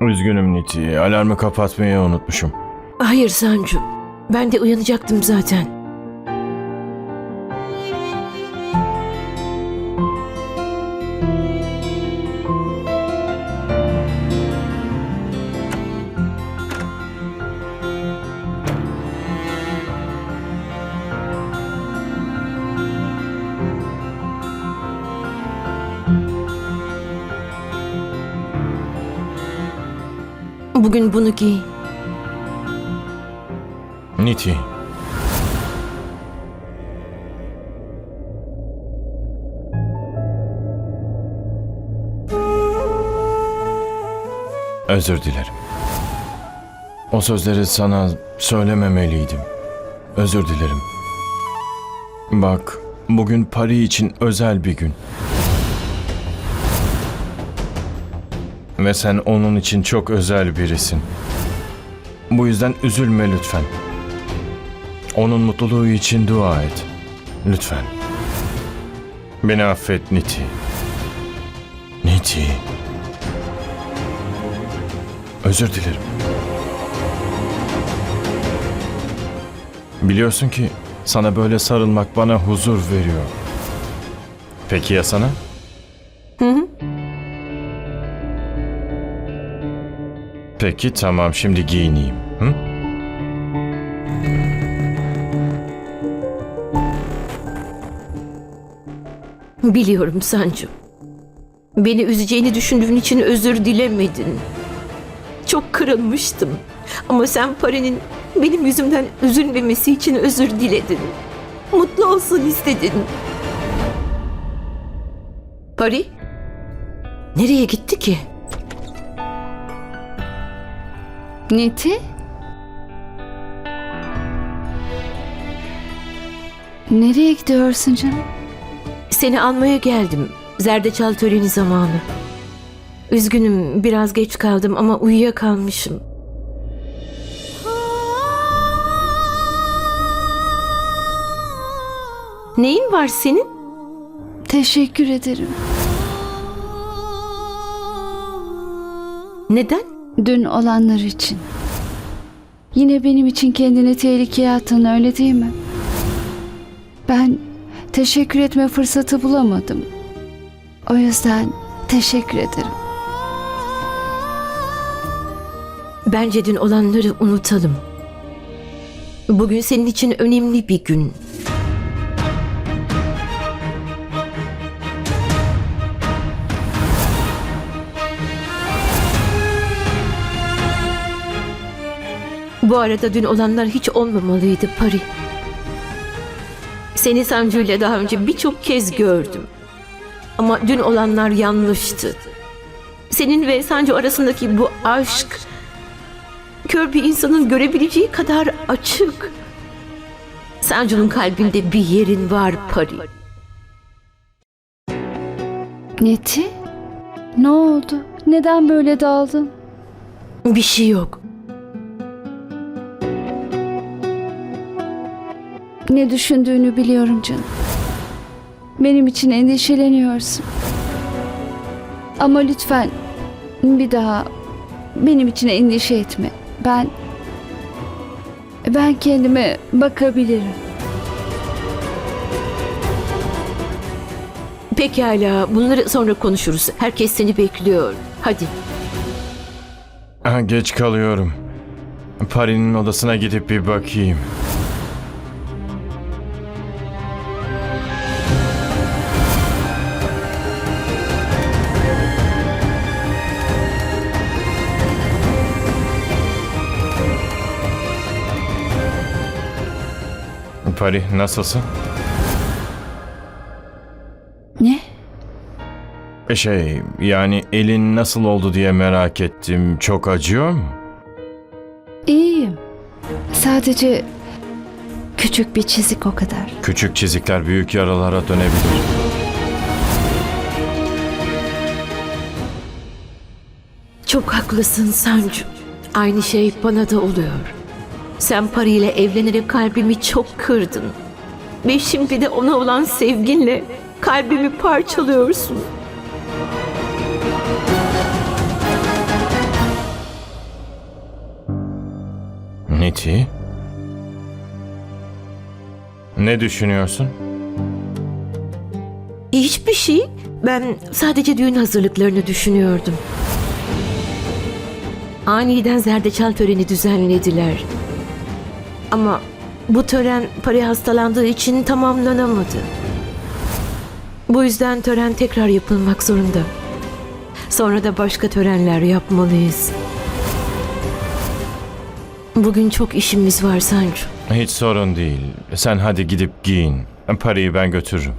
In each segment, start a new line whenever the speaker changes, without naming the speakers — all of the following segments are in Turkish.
Üzgünüm Niti. Alarmı kapatmayı unutmuşum.
Hayır Sancu. Ben de uyanacaktım zaten. Bugün bunu giy.
Niti. Özür dilerim. O sözleri sana söylememeliydim. Özür dilerim. Bak, bugün Pari için özel bir gün. Ve sen onun için çok özel birisin. Bu yüzden üzülme lütfen. Onun mutluluğu için dua et. Lütfen. Beni affet Niti. Niti. Özür dilerim. Biliyorsun ki sana böyle sarılmak bana huzur veriyor. Peki ya sana?
Hı hı.
Peki tamam şimdi giyineyim. Hı?
Biliyorum Sancu. Beni üzeceğini düşündüğün için özür dilemedin. Çok kırılmıştım. Ama sen Pari'nin benim yüzümden üzülmemesi için özür diledin. Mutlu olsun istedin. Pari? Nereye gitti ki?
Neti? Nereye gidiyorsun canım?
Seni almaya geldim. Zerdeçal töreni zamanı. Üzgünüm biraz geç kaldım ama uyuyakalmışım. Neyin var senin?
Teşekkür ederim.
Neden?
Dün olanlar için. Yine benim için kendini tehlikeye attın öyle değil mi? Ben teşekkür etme fırsatı bulamadım. O yüzden teşekkür ederim.
Bence dün olanları unutalım. Bugün senin için önemli bir gün. Bu arada dün olanlar hiç olmamalıydı Pari. Seni Sancu ile daha önce birçok kez gördüm. Ama dün olanlar yanlıştı. Senin ve Sancu arasındaki bu aşk kör bir insanın görebileceği kadar açık. Sancu'nun kalbinde bir yerin var Pari.
Neti? Ne oldu? Neden böyle daldın?
Bir şey yok.
Ne düşündüğünü biliyorum canım. Benim için endişeleniyorsun. Ama lütfen bir daha benim için endişe etme. Ben ben kendime bakabilirim.
Pekala bunları sonra konuşuruz. Herkes seni bekliyor. Hadi.
Ha, geç kalıyorum. Pari'nin odasına gidip bir bakayım. Pari nasılsın?
Ne?
E Şey yani elin nasıl oldu diye merak ettim. Çok acıyor mu?
İyiyim. Sadece küçük bir çizik o kadar.
Küçük çizikler büyük yaralara dönebilir.
Çok haklısın Sancu. Aynı şey bana da oluyor. Sen parayla evlenerek kalbimi çok kırdın. Ve şimdi de ona olan sevginle kalbimi parçalıyorsun.
Neti? Ne düşünüyorsun?
Hiçbir şey. Ben sadece düğün hazırlıklarını düşünüyordum. Aniden zerdeçal töreni düzenlediler. Ama bu tören Pari hastalandığı için tamamlanamadı. Bu yüzden tören tekrar yapılmak zorunda. Sonra da başka törenler yapmalıyız. Bugün çok işimiz var Sancu.
Hiç sorun değil. Sen hadi gidip giyin. Parayı ben götürürüm.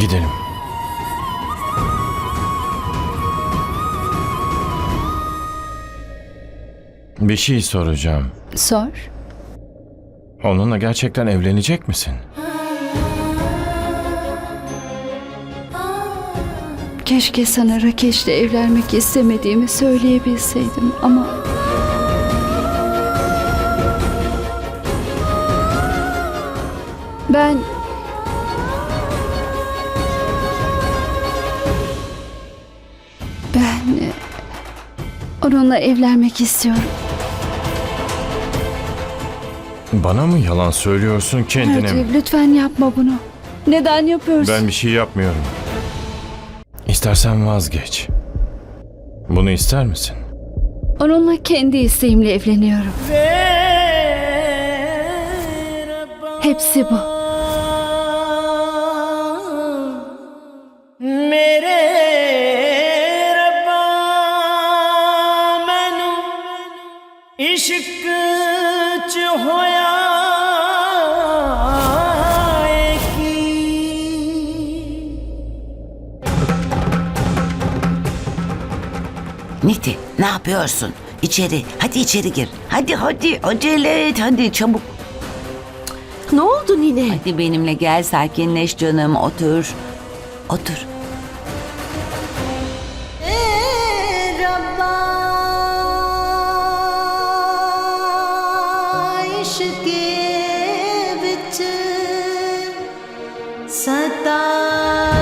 Gidelim. Bir şey soracağım.
Sor.
Onunla gerçekten evlenecek misin?
Keşke sana Rakeş'le evlenmek istemediğimi söyleyebilseydim ama... Ben... Ben... Onunla evlenmek istiyorum.
Bana mı yalan söylüyorsun kendine mi?
Raciv lütfen yapma bunu. Neden yapıyorsun?
Ben bir şey yapmıyorum. İstersen vazgeç. Bunu ister misin?
Onunla kendi isteğimle evleniyorum. Hepsi bu.
Ne yapıyorsun? İçeri. Hadi içeri gir. Hadi hadi acele et hadi çabuk.
Ne oldu Nine?
Hadi benimle gel sakinleş canım otur. Otur.
ਰੱਬਾ